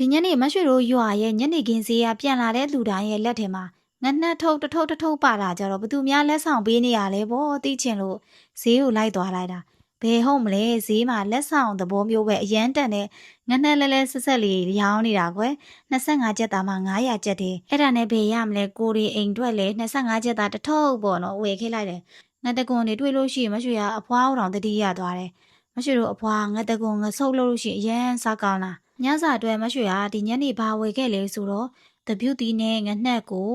ဒီညနေမရွှေတို့ရွာရဲ့ညနေခင်းဈေးကပြန်လာတဲ့လူတိုင်းရဲ့လက်ထဲမှာငနှက်ထုတ်တစ်ထုပ်တစ်ထုပ်ပါလာကြတော့ဘသူများလက်ဆောင်ပေးနေရလဲဗောသိချင်လို့ဈေးကိုလိုက်သွားလိုက်တာဘယ်ဟုတ်မလဲဈေးမှာလက်ဆောင်သဘောမျိုးပဲအရန်တန်တဲ့ငနှက်လဲလဲဆက်ဆက်လေးရောင်းနေတာကွယ်25ကျပ်သားမှ900ကျပ်တယ်အဲ့ဒါနဲ့ဘယ်ရမလဲကိုရီအိမ်တွက်လဲ25ကျပ်သားတစ်ထုပ်ပေါ့နော်ဝယ်ခဲ့လိုက်တယ်ငတကွန်တွေတွေ့လို့ရှိရင်မရွှေကအဖွားအောင်တောင်တတိရသွားတယ်မရွှေတို့အဖွားငတကွန်ငဆုပ်လို့လို့ရှိရင်အရန်စားကောင်းလား ညစာအတွက်မရွှေကဒီညနေဘာဝယ်ခဲ့လဲဆိုတော့တပြုတ်တီနဲ့ငနှက်ကို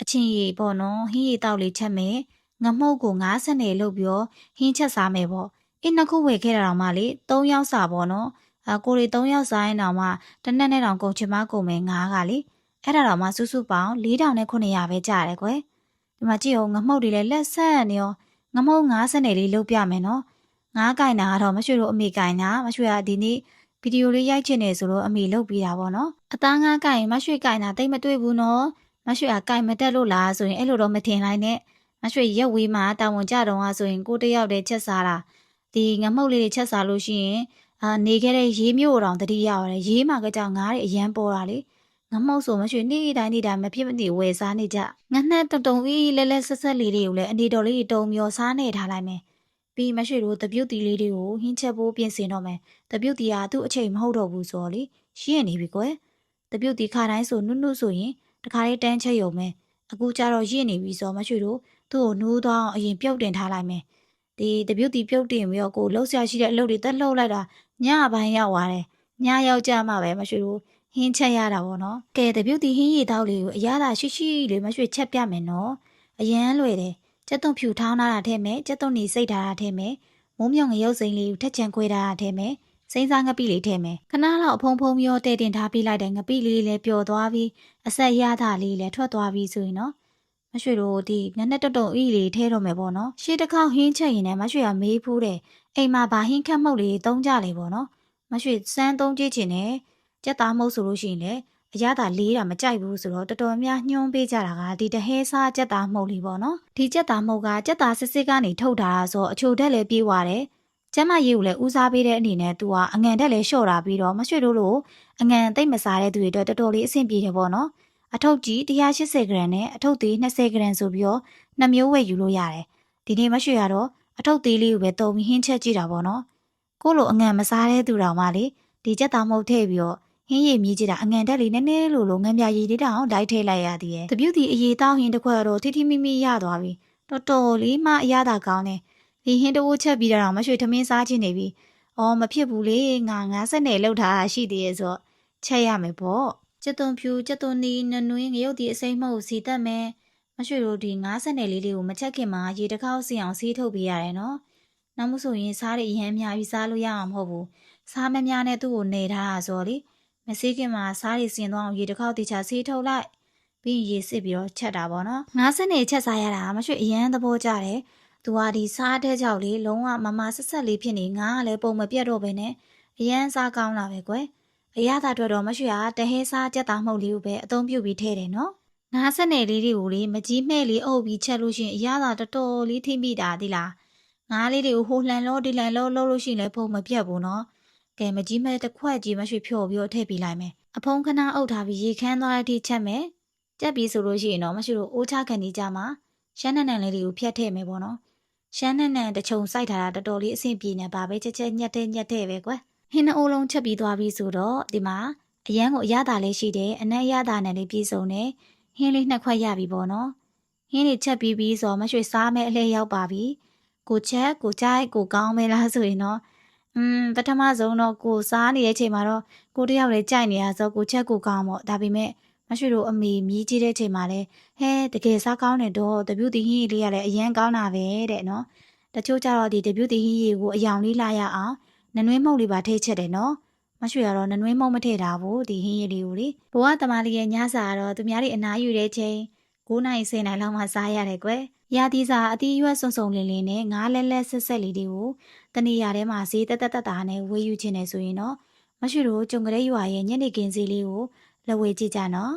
အချင်းရီပေါ့နော်ဟင်းရီတောက်လေးချက်မယ်ငမုတ်ကို9ဆက်နယ်လုပ်ပြီးတော့ဟင်းချက်စားမယ်ပေါ့အင်းနှစ်ခုဝယ်ခဲ့တာတော့မှလေ3ယောက်စာပေါ့နော်အကိုရီ3ယောက်စားရင်တော့မှတစ်နက်နဲ့တောင်ကုန်ချင်မကုန်မယ်9ကလေအဲ့ဒါတော့မှစုစုပေါင်း4900ပဲကြရတယ်ကွယ်ဒီမှာကြည့်အောင်ငမုတ်တွေလည်းလက်ဆက်နေရောငမုတ်9ဆက်နယ်လေးလုပ်ပြမယ်နော်9ကင်တာကတော့မရွှေတို့အမေကင်တာမရွှေကဒီနေ့ ဗီဒီယိုလေးရိုက်ချင်နေဆိုတော့အမေလုပ်ပြီးတာပေါ့နော်အသားငါးကိုင်မရွှေကိုင်တာတိတ်မတွေ့ဘူးနော်မရွှေကကိုင်မတက်လို့လားဆိုရင်အဲ့လိုတော့မထင်လိုက်နဲ့မရွှေရက်ဝေးမှာတာဝန်ကြတော့ဟာဆိုရင်ကိုတယောက်တည်းချက်စားတာဒီငမုတ်လေးတွေချက်စားလို့ရှိရင်အာနေခဲ့တဲ့ရေးမျိုးတောင်တတိရရတယ်ရေးမှာကကြောင်ငါးတွေအရန်ပေါ်တာလေငမုတ်ဆိုမရွှေနေ့တိုင်းနေ့တိုင်းမဖြစ်မနေဝယ်စားနေကြငနှက်တုံတုံအီးလဲလဲဆက်ဆက်လေးတွေကိုလည်းအနေတော်လေးတွေတုံမျောစားနေထားလိုက်မယ် ပြီးမရွှေတို့တပြုတ်တီလေးတွေကိုဟင်းချက်ဖို့ပြင်ဆင်တော့မယ်တပြုတ်တီကသူ့အချိန်မဟုတ်တော့ဘူးဆိုတော့လေရှင်းရနေပြီကွယ်တပြုတ်တီခါတိုင်းဆိုနုနုဆိုရင်တခါလေးတန်းချက်ရုံပဲအခုကျတော့ရင့်နေပြီဆိုမရွှေတို့သူ့ကိုနိုးသွားအောင်အရင်ပြုတ်တင်ထားလိုက်မယ်ဒီတပြုတ်တီပြုတ်တင်ပြီးတော့ကိုလှုပ်ရှားရှိတဲ့အလုပ်တွေတက်လှုပ်လိုက်တာညပိုင်းရောက်သွားတယ်ညရောက်ကြမှပဲမရွှေတို့ဟင်းချက်ရတာပေါ့နော်ကဲတပြုတ်တီဟင်းရည်တောက်လေးကိုအရသာရှိရှိလေးမရွှေချက်ပြမယ်နော်အရန်လွယ်တယ် ကြက်သွန်ဖြူထောင်းထားတာထဲမယ်ကြက်သွန်နေစိတ်ထားတာထဲမယ်မိုးမြုံငရုတ်စိမ်းလေးကိုထက်ချန်ခွဲထားတာထဲမယ်စိမ့်စားငပိလေးထဲမယ်ခဏလောက်အဖုံဖုံမျောတဲတင်ထားပြီးလိုက်တဲ့ငပိလေးလည်းပျော်သွားပြီးအဆက်ရတာလေးလည်းထွက်သွားပြီးဆိုရင်နော်မရွှေတို့ဒီငနဲ့တုတ်တုံအီလေးထဲတော့မယ်ပေါ့နော်ရှေးတစ်ခေါက်ဟင်းချက်ရင်လည်းမရွှေကမေးဖူးတယ်အိမ်မှာဘာဟင်းခတ်မှုတ်လေးတုံးကြလေပေါ့နော်မရွှေစမ်းတုံးကြည့်ချင်တယ်ကြက်သားမှုတ်ဆိုလို့ရှိရင်လည်း အရသာလေးတာမကြိုက်ဘူးဆိုတော့တော်တော်များညှွန်းပေးကြတာကဒီတဟဲစားကြက်သားမှုတ်လေးပေါ့နော်ဒီကြက်သားမှုတ်ကကြက်သားစစ်စစ်ကနေထုတ်ထားတာဆိုအချိုတက်လည်းပြေးသွားတယ်ကျမရေးကိုလည်းဦးစားပေးတဲ့အနေနဲ့သူကအငံတက်လည်းလျှော့တာပြီးတော့မရွှေတို့လို့အငံသိမ့်မစားတဲ့သူတွေအတွက်တော်တော်လေးအဆင်ပြေတယ်ပေါ့နော်အထုပ်ကြီး180ဂရမ်နဲ့အထုပ်သေး20ဂရမ်ဆိုပြီးတော့နှစ်မျိုးဝယ်ယူလို့ရတယ်ဒီနေ့မရွှေရတော့အထုပ်သေးလေးကိုပဲတုံပြီးဟင်းချက်ကြည့်တာပေါ့နော်ကိုလိုအငံမစားတဲ့သူတော်မှလေဒီကြက်သားမှုတ်ထည့်ပြီးတော့ ဟင်းရည်မြည်ကြည့်တာအငံတက်လေးနည်းနည်းလိုလိုငံပြရည်လေးတောင်လိုက်ထည့်လိုက်ရသေးတယ်။တပြုတ်ဒီအရေးတောင်းဟင်းတစ်ခွက်တော့ထိထိမိမိရသွားပြီ။တော်တော်လေးမှအရသာကောင်းတယ်။ဒီဟင်းတဝိုးချက်ပြီးတော့မရွှေထမင်းစားချင်နေပြီ။အော်မဖြစ်ဘူးလေငါ90နဲ့လောက်ထားရှိသေးရဲ့ဆိုတော့ချက်ရမယ်ပေါ့။ကျက်သွန်ဖြူကျက်သွန်နီနနွင်းငရုတ်ဒီအစိမ့်မဟုတ်စီတက်မယ်။မရွှေတို့ဒီ90နဲ့လေးလေးကိုမချက်ခင်မှာရေတစ်ခေါက်စီအောင်စီးထုတ်ပေးရတယ်နော်။နောက်မှဆိုရင်စားရအရင်များပြီးစားလို့ရအောင်မဟုတ်ဘူး။စားမများနဲ့သူ့ကိုနေထားတာဆိုတော့လေ။ မစည်းခင်မှာစားရည်စင်သွားအောင်ရေတစ်ခေါက်တိချဆေးထုတ်လိုက်ပြီးရေစစ်ပြီးတော့ချက်တာပေါ့နော်ငါးစနေချက်စားရတာမရွှေအရန်သဘောကျတယ်သူကဒီစားတဲ့ကြောက်လေးလုံးဝမမဆက်ဆက်လေးဖြစ်နေငါကလည်းပုံမပြတ်တော့ပဲနဲ့အရန်စားကောင်းလာပဲကွယ်အရသာအတွက်တော့မရွှေကတဟဲစားကြက်သားမှုတ်လေးကိုပဲအသုံးပြုပြီးထည့်တယ်နော်ငါးစနေလေးတွေကိုလေမကြီးမဲ့လေးအုပ်ပြီးချက်လို့ရှိရင်အရသာတော်တော်လေးထိမိတာဒီလားငါးလေးတွေကိုဟိုလှန်လို့ဒီလှန်လို့လှုပ်လို့ရှိရင်လည်းပုံမပြတ်ဘူးနော် ကဲမကြီးမဲ့တစ်ခွက်ကြီးမရွှေဖြော်ပြီးတော့ထည့်ပေးလိုက်မယ်အဖုံးခဏအုပ်ထားပြီးရေခမ်းသွားတဲ့အထိချက်မယ်ကြက်ပြီးဆိုလို့ရှိရင်တော့မရွှေတို့အိုးချခံဒီကြမှာရှမ်းနံနံလေးတွေကိုဖြတ်ထည့်မယ်ပေါ့နော်ရှမ်းနံနံတစ်ချုံစိုက်ထားတာတော်တော်လေးအဆင်ပြေနေပါပဲချက်ချက်ညက်တဲ့ညက်တဲ့ပဲကွယ်ဟင်းနှအိုးလုံးချက်ပြီးသွားပြီဆိုတော့ဒီမှာအရန်ကိုအရသာလေးရှိတယ်အနက်ရသာနဲ့လေးပြည့်စုံတယ်ဟင်းလေးနှစ်ခွက်ရပြီပေါ့နော်ဟင်းလေးချက်ပြီးပြီးဆိုတော့မရွှေစားမဲ့အလှည့်ရောက်ပါပြီကိုချက်ကိုကြိုက်ကိုကောင်းမဲလားဆိုရင်တော့ อืมပထမဆုံးတော့ကိုစားနေတဲ့အချိန်မှာတော့ကိုတယောက်လည်းကြိုက်နေရဆိုကိုချက်ကိုကောင်းပေါ့ဒါပေမဲ့မရွှေတို့အမေမြည်ကြည့်တဲ့အချိန်မှာလဲဟဲတကယ်စားကောင်းတယ်တော့တပြူတီဟင်းလေးကလည်းအရန်ကောင်းတာပဲတဲ့နော်တချို့ကြတော့ဒီတပြူတီဟင်းကြီးကိုအယောင်လေးလာရအောင်နနွေးမုတ်လေးပါထည့်ချက်တယ်နော်မရွှေကတော့နနွေးမုတ်မထည့်တာဘူးဒီဟင်းရည်လေးကိုလေဘဝတမလေးရဲ့ညစာကတော့သူများတွေအနားယူတဲ့ချိန်9နိုင်10နိုင်လောက်မှစားရတယ်ကွယ် ရာသီစာအသီးရွက်စုံစုံလင်းလင်းနဲ့ငါးလဲလဲဆက်ဆက်လေးတွေကိုတနေရာထဲမှာဈေးတက်တက်တက်တာနဲ့ဝေးယူခြင်းနဲ့ဆိုရင်တော့မရွှေတို့ကြုံကြတဲ့ရွာရဲ့ညနေခင်းဈေးလေးကိုလက်ဝေးကြည့်ကြနော်